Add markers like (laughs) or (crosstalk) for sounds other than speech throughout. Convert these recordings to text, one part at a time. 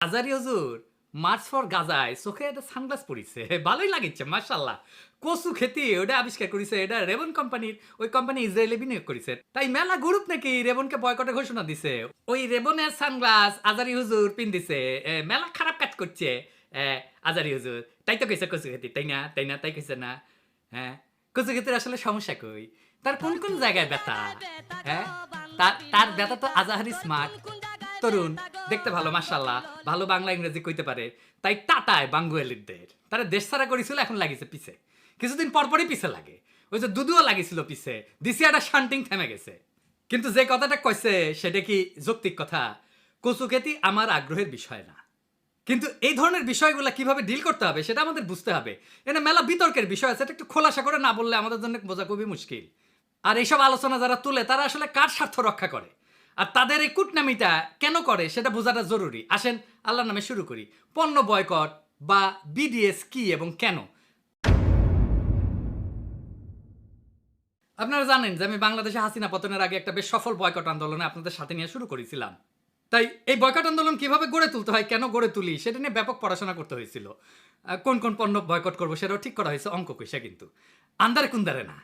Azhari Hazur March for গাজায় চোখে একটা সানগ্লাস পরিছে। (laughs) ভালোই লাগিচ্ছে মার্শাল্লাহ কচু খেতি, ওটা আবিষ্কার করেছে, এটা রেবন কোম্পানির, ওই কোম্পানি ইসরায়েলে বিনিয়োগ করেছে। তাই মেলা গ্রুপ নাকি রেবনকে বয়কটের ঘোষণা দিছে। ওই রেবনের সানগ্লাস আজারি হুজুর পিন দিছে। মেলা খারাপ কাজ করছে। আজারি হুজুর, তাই তো কইছে কচু খেতি। তাই না তাই না, তাই কইছে না। হ্যাঁ কচু খেতির আসলে সমস্যা কই? তার কোন কোন জায়গায় ব্যথা? হ্যাঁ তার ব্যথা তো আজাহারি স্মার্ট তরুণ, দেখতে ভালো মাসাল্লাহ ভালো বাংলা ইংরেজি কইতে পারে। তাই টাটায় বাঙ্গুয়ালিদের তারা দেশ ছাড়া করেছিল, এখন লাগিছে পিছে। কিছুদিন পরপরই পিছে লাগে। ওই যে দুদুও লাগিছিল পিছে। দিসিয়াটা শান্টিং থেমে গেছে। কিন্তু যে কথাটা কইছে, সেটা কি যৌক্তিক কথা? কচু খেতি আমার আগ্রহের বিষয় না। কিন্তু এই ধরনের বিষয়গুলো কীভাবে ডিল করতে হবে, সেটা আমাদের বুঝতে হবে। এটা মেলা বিতর্কের বিষয় আছে, এটা একটু খোলাসা করে না বললে আমাদের জন্য বোঝা খুবই মুশকিল। আর এইসব আলোচনা যারা তুলে, তারা আসলে কার স্বার্থ রক্ষা করে? আর তাদের এই কুটনামিটা কেন করে সেটা বোঝাটা জরুরি। আসেন, আল্লাহর নামে শুরু করি। পণ্য বয়কট বা বিডিএস কি এবং কেন? আপনারা জানেন যে আমি বাংলাদেশে হাসিনা পতনের আগে একটা বেশ সফল বয়কট আন্দোলনে আপনাদের সাথে নিয়ে শুরু করেছিলাম। তাই এই বয়কট আন্দোলন কীভাবে গড়ে তুলতে হয়, কেন গড়ে তুলি, সেটা নিয়ে ব্যাপক পড়াশোনা করতে হয়েছিল। কোন কোন পণ্য বয়কট করব সেটাও ঠিক করা হয়েছে অঙ্ক কইসা কিন্তু। আন্দারে কুন্দারে না।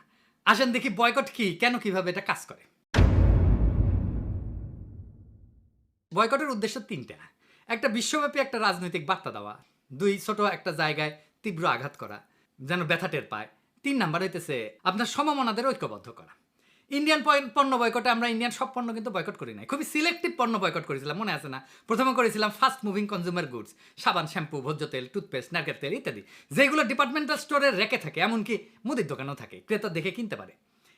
আসেন দেখি বয়কট কি, কেন কীভাবে এটা কাজ করে। বয়কটের উদ্দেশ্য তিনটা। একটা বিশ্বব্যাপী একটা রাজনৈতিক বার্তা দেওয়া। দুই, ছোট একটা জায়গায় তীব্র আঘাত করা, যেন ব্যথা টের পায়। তিন নাম্বার হইতেছে, আপনার সমমনাদের ঐক্যবদ্ধ করা। ইন্ডিয়ান পণ্য বয়কটে আমরা ইন্ডিয়ান সব পণ্য কিন্তু বয়কট করি নাই। খুবই সিলেক্টিভ পণ্য বয়কট করেছিলাম, মনে আছে না? প্রথমে করেছিলাম ফাস্ট মুভিং কনজিউমার গুডস সাবান শ্যাম্পু ভোজ্য তেল টুথপেস্ট নারকেল তেল ইত্যাদি। যেগুলো ডিপার্টমেন্টাল স্টোরে রেখে থাকে, এমনকি মুদির দোকানেও থাকে, ক্রেতা দেখে কিনতে পারে।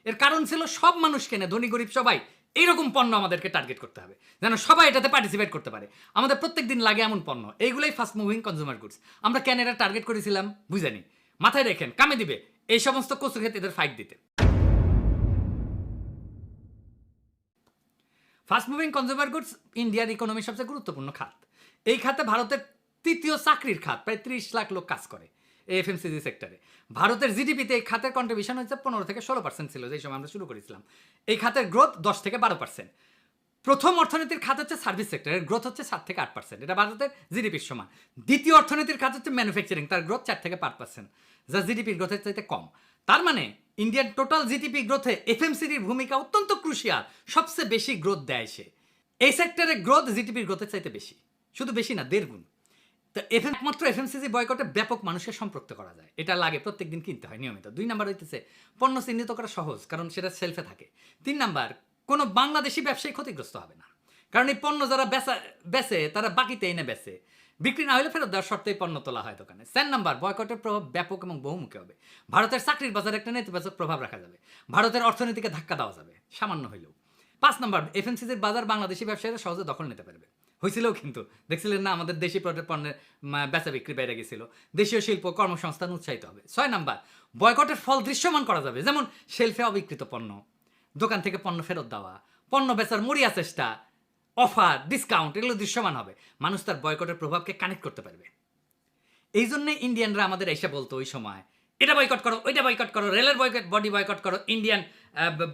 এর কারণ ছিল সব মানুষ কেনে ধনী গরিব সবাই এইরকম পণ্য আমাদেরকে টার্গেট করতে হবে। যেন সবাই এটাতে পার্টিসিপেট করতে পারে। আমাদের প্রত্যেক দিন লাগে এমন পণ্য। এইগুলোই ফাস্ট মুভিং কনজিউমার গুডস আমরা কেন এটা টার্গেট করেছিলাম? বুঝানি। মাথায় রেখেন, কামে দিবে। এই সমস্ত কচু খেতে এদের ফাইট দিতে। ফাস্ট মুভিং কনজিউমার গুডস ইন্ডিয়ার ইকোনমির সবচেয়ে গুরুত্বপূর্ণ খাত। এই খাতে ভারতের তৃতীয় চাকরির খাত, প্রায় ত্রিশ লাখ লোক কাজ করে। এফএমসিজি সেক্টরে। ভারতের জিডিপিতে এই খাতের কন্ট্রিবিউশন হচ্ছে পনেরো থেকে ষোলো পার্সেন্ট ছিল, যেই সময় আমরা শুরু করেছিলাম। এই খাতের গ্রোথ দশ থেকে বারো পার্সেন্ট প্রথম অর্থনীতির খাত হচ্ছে সার্ভিস সেক্টরের গ্রোথ হচ্ছে সাত থেকে আট পার্সেন্ট এটা ভারতের জিডিপির সমান। দ্বিতীয় অর্থনীতির খাত হচ্ছে ম্যানুফ্যাকচারিং তার গ্রোথ চার থেকে পাঁচ পার্সেন্ট যা জিডিপির গ্রোথের চাইতে কম। তার মানে ইন্ডিয়ান টোটাল জিডিপি গ্রোথে এফএমসিডির ভূমিকা অত্যন্ত ক্রুশিয়াল সবচেয়ে বেশি গ্রোথ দেয় সে। এই সেক্টরে গ্রোথ জিডিপির গ্রোথের চাইতে বেশি, শুধু বেশি না, দেড় গুণ। তো এফ একমাত্র এফএমসিজি বয়কটে ব্যাপক মানুষকে সম্পৃক্ত করা যায়। এটা লাগে প্রত্যেকদিন কিনতে হয় নিয়মিত। দুই নাম্বার হইতেছে, পণ্য চিহ্নিত করা সহজ, কারণ সেটা সেলফে থাকে। তিন নাম্বার, কোনো বাংলাদেশি ব্যবসায়ী ক্ষতিগ্রস্ত হবে না। কারণ এই পণ্য যারা বেচা, বেচে, তারা বাকিতে এনে বেচে। বিক্রি না হলে ফেরত দেওয়ার শর্তেই পণ্য তোলা হয় দোকানে। চার নাম্বার বয়কটের প্রভাব ব্যাপক এবং বহুমুখী হবে। ভারতের চাকরির বাজারে একটা নেতিবাচক প্রভাব রাখা যাবে। ভারতের অর্থনীতিকে ধাক্কা দেওয়া যাবে, সামান্য হইলেও। পাঁচ নাম্বার এফএমসিজির বাজার বাংলাদেশি ব্যবসায়ীরা সহজে দখল নিতে পারবে। হয়েছিলও কিন্তু। দেখছিলেন না, আমাদের দেশি পণ্যের বেচা বিক্রি বেড়ে গেছিল। দেশীয় শিল্প কর্মসংস্থান উৎসাহিত হবে। ছয় নাম্বার, বয়কটের ফল দৃশ্যমান করা যাবে, যেমন শেলফে অবিকৃত পণ্য, দোকান থেকে পণ্য ফেরত দেওয়া, পণ্য বেচার মরিয়া চেষ্টা, অফার, ডিসকাউন্ট, এগুলো দৃশ্যমান হবে। মানুষ তার বয়কটের প্রভাবকে কানেক্ট করতে পারবে। এই জন্যে ইন্ডিয়ানরা আমাদের এসে বলতো ওই সময়, এটা বয়কট করো, ওইটা বয়কট করো, রেলের বয়কট বডি বয়কট করো, ইন্ডিয়ান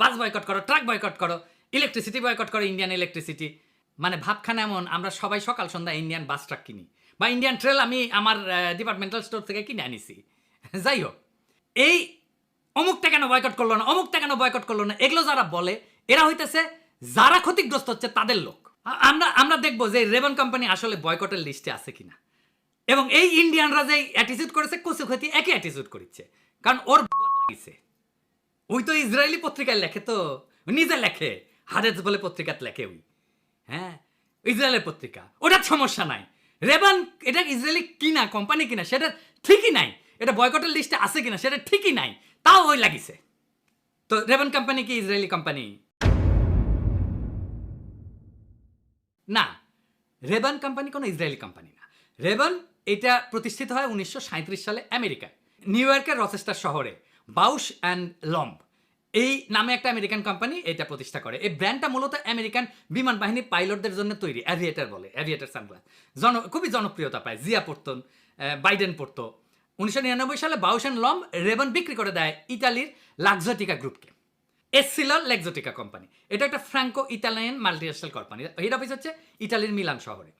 বাস বয়কট করো, ট্রাক বয়কট করো, ইলেকট্রিসিটি বয়কট করো, ইন্ডিয়ান ইলেকট্রিসিটি। মানে ভাবখানা এমন, আমরা সবাই সকাল সন্ধ্যা ইন্ডিয়ান বাস ট্রাক কিনি। বা ইন্ডিয়ান ট্রেল আমি আমার ডিপার্টমেন্টাল স্টোর থেকে কিনে আনিছি। (laughs) যাই হোক, এই অমুকটা কেন বয়কট করল না, অমুকটা কেন বয়কট করল না, এগুলো যারা বলে, এরা হইতেছে যারা ক্ষতিগ্রস্ত হচ্ছে তাদের লোক। আমরা আমরা দেখব যে রেবন কোম্পানি আসলে বয়কটের লিস্টে আছে কিনা। এবং এই ইন্ডিয়ানরা যে অ্যাটিচিউড করেছে, কচু ক্ষতি একই অ্যাটিচিউড করেছে কারণ ওর লাগিছে। ওই তো ইসরায়েলি পত্রিকায় লেখে তো, নিজে লেখে, হারেজ বলে পত্রিকাতে লেখে ওই। হ্যাঁ? ইসরায়েলের পত্রিকা। ওটার সমস্যা নাই। রেবান, এটা ইসরায়েলি কিনা, কোম্পানি কিনা, সেটা ঠিকই নাই। এটা বয়কটের লিস্টে আছে কিনা, সেটা ঠিকই নাই। তাও ওই লাগিছে। তো রেবান কোম্পানি কি ইসরায়েলি কোম্পানি? না। রেবান কোম্পানি কোনো ইসরায়েলি কোম্পানি না। রেবান এটা প্রতিষ্ঠিত হয় উনিশশো সাঁইত্রিশ সালে আমেরিকায়। নিউ ইয়র্কের রচেস্টার শহরে, বাউশ অ্যান্ড লম্ব। এই নামে একটা আমেরিকান কোম্পানি এটা প্রতিষ্ঠা করে। এই ব্র্যান্ডটা মূলত আমেরিকান বিমান বাহিনী পাইলটদের জন্য তৈরি অ্যাভিয়েটার বলে অ্যাভিয়েটার সানগ্লাস জন, খুবই জনপ্রিয়তা পায়। জিয়া পড়তন বাইডেন পড়তো। উনিশশো নিরানব্বই সালে বাউশ অ্যান্ড লম্ব রেবান বিক্রি করে দেয় ইতালির লাক্সোটিকা গ্রুপকে এসসিলর লেক্সোটিকা কোম্পানি এটা একটা Franco Italian multinational company head office হচ্ছে ইতালির মিলান শহরে।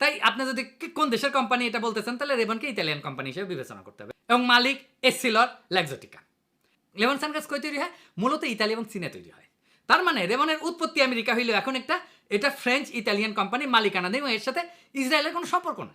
তাই আপনি যদি কোন দেশের কোম্পানি এটা বলতেছেন, তাহলে রেবনকে ইতালিয়ান কোম্পানি হিসেবে বিবেচনা করতে হবে। এবং মালিক এসিলর ল্যাকজোটিকা লেমন সানগ্লাস কই তৈরি হয়? মূলত ইতালি এবং চীনে তৈরি হয়। তার মানে রেমনের উৎপত্তি আমেরিকা হইলেও এখন একটা, এটা ফ্রেঞ্চ ইতালিয়ান কোম্পানি মালিকানা নেই এবং এর সাথে ইসরায়েলের কোনো সম্পর্ক নাই।